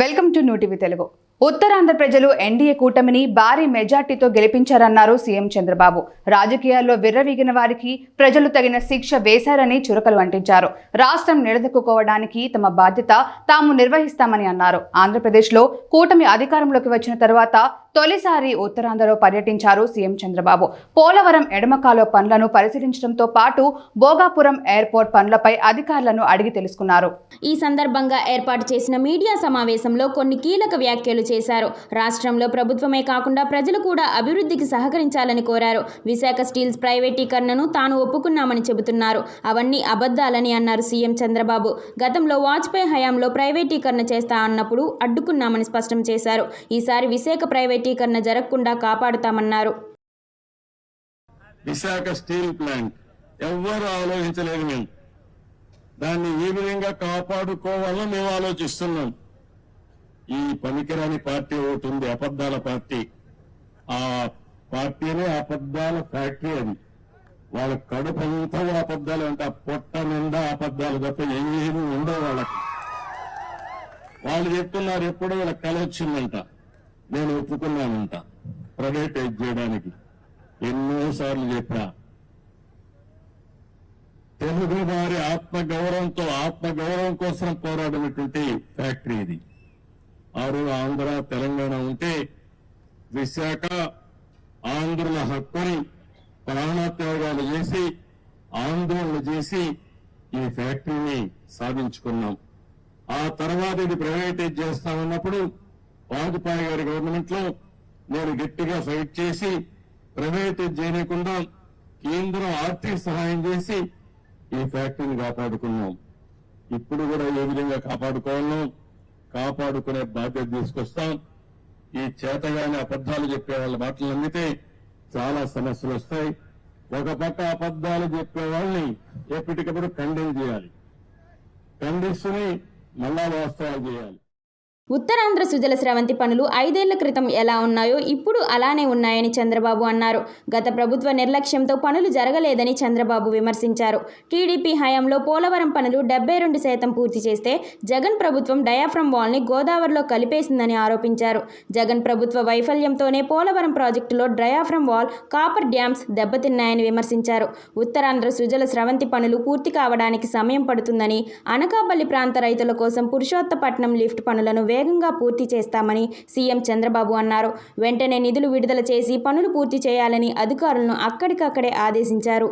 Welcome to new TV Telugu. Uttarandhra ప్రజలు NDA కూటమిని భారీ మెజార్టీతో గెలిపించారన్నారు సీఎం చంద్రబాబు. రాజకీయాల్లో విర్రవీగిన వారికి ప్రజలు తగిన శిక్ష వేశారని చురకలు అంటించారు. రాష్ట్రం నిలదొక్కుకోవడానికి తమ బాధ్యత తాము నిర్వహిస్తామని అన్నారు. ఆంధ్రప్రదేశ్లో కూటమి అధికారంలోకి వచ్చిన తర్వాత తొలిసారి ఉత్తరాంధ్రలో పర్యటించారు సీఎం చంద్రబాబు. పోలవరం ఎడమకాలో పనులను పరిశీలించడంతో పాటు భోగాపురం ఎయిర్పోర్ట్ పనులపై అధికారులను అడిగి తెలుసుకున్నారు. ఈ సందర్భంగా ఏర్పాటు చేసిన మీడియా సమావేశంలో కొన్ని కీలక వ్యాఖ్యలు చేశారు. రాష్ట్రంలో ప్రభుత్వమే కాకుండా ప్రజలు కూడా అభివృద్ధికి సహకరించాలని కోరారు. విశాఖ స్టీల్స్ ప్రైవేటీకరణను తాను ఒప్పుకున్నామని చెబుతున్నారు. అవన్నీ అబద్ధాలని అన్నారు సీఎం చంద్రబాబు. గతంలో వాజ్పేయి హయాంలో ప్రైవేటీకరణ చేస్తా అన్నప్పుడు అడ్డుకున్నామని స్పష్టం చేశారు. ఈసారి విశాఖ ప్రైవేట్ ప్రైవేటీకరణ జరగకుండా కాపాడుతామన్నారు. విశాఖ స్టీల్ ప్లాంట్ ఎవ్వరు ఆలోచించలేదు మేము. దాన్ని ఏ విధంగా కాపాడుకోవాలని మేము ఆలోచిస్తున్నాం. ఈ పనికిరాని పార్టీ ఒకటి ఉంది అబద్దాల పార్టీ. ఆ పార్టీనే అబద్దాల ఫ్యాక్టరీ అది వాళ్ళ కడుపు అంతా అబద్దాలు అంటే ఆ పొట్ట నిండా అబద్దాలు తప్ప ఏమీ ఉండవు వాళ్ళకి. వాళ్ళు చెప్తున్నారు ఎప్పుడో వీళ్ళకి కలొచ్చిందంట నేను ఒప్పుకున్నానంట. ప్రైవేటైజ్ చేయడానికి ఎన్నోసార్లు చెప్పా తెలుగు వారి ఆత్మగౌరవంతో ఆత్మగౌరవం కోసం పోరాడినటువంటి ఫ్యాక్టరీ ఇది. ఆరు ఆంధ్ర తెలంగాణ ఉంటే విశాఖ ఆంధ్రుల హక్కుని ప్రాణత్యాగాలు చేసి ఆందోళన చేసి ఈ ఫ్యాక్టరీని సాధించుకున్నాం. ఆ తర్వాత ఇది ప్రైవేటైజ్ చేస్తామన్నప్పుడు వాజ్పేయి గారి గవర్నమెంట్లో నేను గట్టిగా ఫైట్ చేసి ప్రైవేట్ చేయకుండా కేంద్రం ఆర్థిక సహాయం చేసి ఈ ఫ్యాక్టరీని కాపాడుకున్నాం. ఇప్పుడు కూడా ఏ విధంగా కాపాడుకోవాలో కాపాడుకునే బాధ్యత తీసుకొస్తాం. ఈ చేతగాని అబద్దాలు చెప్పే వాళ్ళ మాటలు నమ్మితే చాలా సమస్యలు వస్తాయి. ఒక పక్క అబద్దాలు చెప్పే వాళ్ళని ఎప్పటికప్పుడు ఖండన చేయాలి. ఖండిస్తుని మళ్ళా వాస్తవాలు చేయాలి. ఉత్తరాంధ్ర సుజల స్రవంతి పనులు ఐదేళ్ళ క్రితం ఎలా ఉన్నాయో ఇప్పుడు అలానే ఉన్నాయని చంద్రబాబు అన్నారు. గత ప్రభుత్వ నిర్లక్ష్యంతో పనులు జరగలేదని చంద్రబాబు విమర్శించారు. టీడీపీ హయాంలో పోలవరం పనులు డెబ్బై రెండు శాతం పూర్తి చేస్తే జగన్ ప్రభుత్వం డయాఫ్రమ్ వాల్ని గోదావరిలో కలిపేసిందని ఆరోపించారు. జగన్ ప్రభుత్వ వైఫల్యంతోనే పోలవరం ప్రాజెక్టులో డయాఫ్రమ్ వాల్ కాపర్ డ్యామ్స్ దెబ్బతిన్నాయని విమర్శించారు. ఉత్తరాంధ్ర సుజల స్రవంతి పనులు పూర్తి కావడానికి సమయం పడుతుందని అనకాపల్లి ప్రాంత రైతుల కోసం పురుషోత్తపట్నం లిఫ్ట్ పనులను వేగంగా పూర్తి చేస్తామని సీఎం చంద్రబాబు అన్నారు. వెంటనే నిధులు విడుదల చేసి పనులు పూర్తి చేయాలని అధికారులను అక్కడికక్కడే ఆదేశించారు.